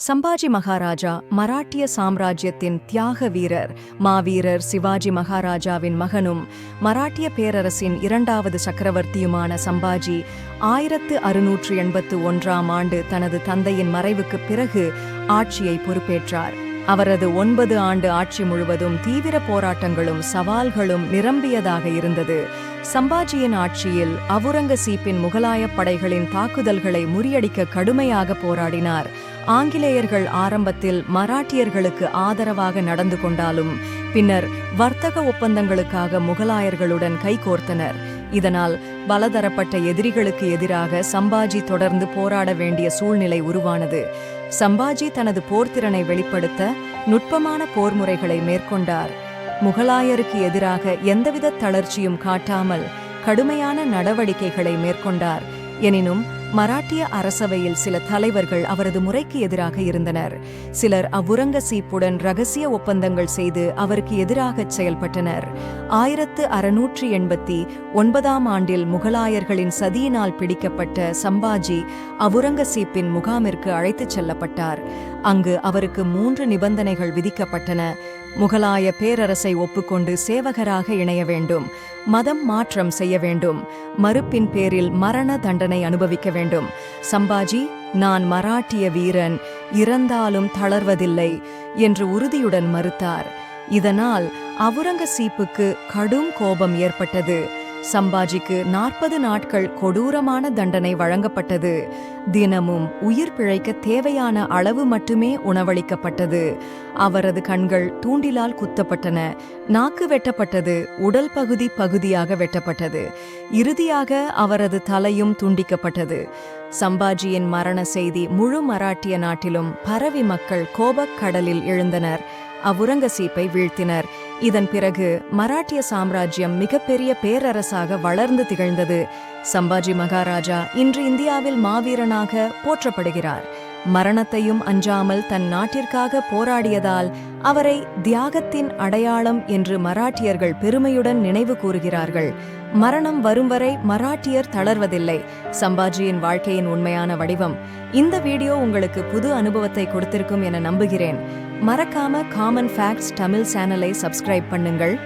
சம்பாஜி மகாராஜா மராட்டிய சாம்ராஜ்யத்தின் தியாக வீரர் மாவீரர் சிவாஜி மகாராஜாவின் மகனும் மராட்டிய பேரரசின் இரண்டாவது சக்கரவர்த்தியுமான சம்பாஜி ஆயிரத்து அறுநூற்று எண்பத்து ஒன்றாம் ஆண்டு தனது தந்தையின் மறைவுக்கு பிறகு ஆட்சியை பொறுப்பேற்றார். அவரது ஒன்பது ஆண்டு ஆட்சி முழுவதும் தீவிர போராட்டங்களும் சவால்களும் நிரம்பியதாக இருந்தது. சம்பாஜியின் ஆட்சியில் அவுரங்கசீப்பின் முகலாயப் படைகளின் தாக்குதல்களை முறியடிக்க கடுமையாக போராடினார். ஆங்கிலேயர்கள் ஆரம்பத்தில் மராட்டியர்களுக்கு ஆதரவாக நடந்து கொண்டாலும் பின்னர் வர்த்தக ஒப்பந்தங்களுக்காக முகலாயர்களுடன் கைகோர்த்தனர் இதனால் பலதரப்பட்ட எதிரிகளுக்கு எதிராக சம்பாஜி தொடர்ந்து போராட வேண்டிய சூழ்நிலை உருவானது. சம்பாஜி தனது போர்த்திறனை வெளிப்படுத்த நுட்பமான போர் முறைகளை மேற்கொண்டார். முகலாயருக்கு எதிராக எந்தவித தளர்ச்சியும் காட்டாமல் கடுமையான நடவடிக்கைகளை மேற்கொண்டார். எனினும் மராட்டிய அரசவையில் சில தலைவர்கள் அவரது முறைக்கு எதிராக இருந்தனர். சிலர் அவ்வுரங்கசீப்புடன் ரகசிய ஒப்பந்தங்கள் செய்து அவருக்கு எதிராக செயல்பட்டனர். ஆயிரத்து அறுநூற்றி எண்பத்தி ஒன்பதாம் ஆண்டில் முகலாயர்களின் சதியினால் பிடிக்கப்பட்ட சம்பாஜி அவுரங்கசீப்பின் முகாமிற்கு அழைத்துச் செல்லப்பட்டார். அங்கு அவருக்கு மூன்று நிபந்தனைகள் விதிக்கப்பட்டன. முகலாய பேரரசை ஒப்புக்கொண்டு சேவகராக இணைய வேண்டும். மதம் மாற்றம் செய்ய வேண்டும். மறுப்பின் பேரில் மரண தண்டனை அனுபவிக்க வேண்டும். சம்பாஜி நான் மராட்டிய வீரன் இறந்தாலும் தளர்வதில்லை என்று உறுதியுடன் மறுத்தார். இதனால் அவுரங்கசீப்புக்கு கடும் கோபம் ஏற்பட்டது. சம்பாஜிக்கு நாற்பது நாட்கள் கொடூரமான தண்டனை வழங்கப்பட்டது. தினமும் உயிர் பிழைக்க தேவையான அளவு மட்டுமே உணவளிக்கப்பட்டது. அவரது கண்கள் தூண்டிலால் குத்தப்பட்டன. நாக்கு வெட்டப்பட்டது உடல் பகுதி பகுதியாக வெட்டப்பட்டது. இறுதியாக அவரது தலையும் துண்டிக்கப்பட்டது. சம்பாஜியின் மரண செய்தி முழு மராட்டிய நாட்டிலும் பரவி மக்கள் கோபக் கடலில் எழுந்தனர். அவ்வுரங்கசீப்பை வீழ்த்தினர். இதன் பிறகு மராட்டிய சாம்ராஜ்யம் மிகப்பெரிய பேரரசாக வளர்ந்து திகழ்ந்தது. சம்பாஜி மகாராஜா இன்று இந்தியாவில் மாவீரனாக போற்றப்படுகிறார். மரணத்தையும் அஞ்சாமல் தன் நாட்டிற்காக போராடியதால் அவரை தியாகத்தின் அடையாளம் என்று மராட்டியர்கள் பெருமையுடன் நினைவு கூறுகிறார்கள். மரணம் வரும் வரை மராட்டியர் தளர்வதில்லை. சம்பாஜியின் வாழ்க்கையின் உண்மையான வடிவம். இந்த வீடியோ உங்களுக்கு புது அனுபவத்தை கொடுத்திருக்கும் என நம்புகிறேன். மறக்காம காமன் ஃபேக்ட்ஸ் தமிழ் சேனலை சப்ஸ்கிரைப் பண்ணுங்கள்.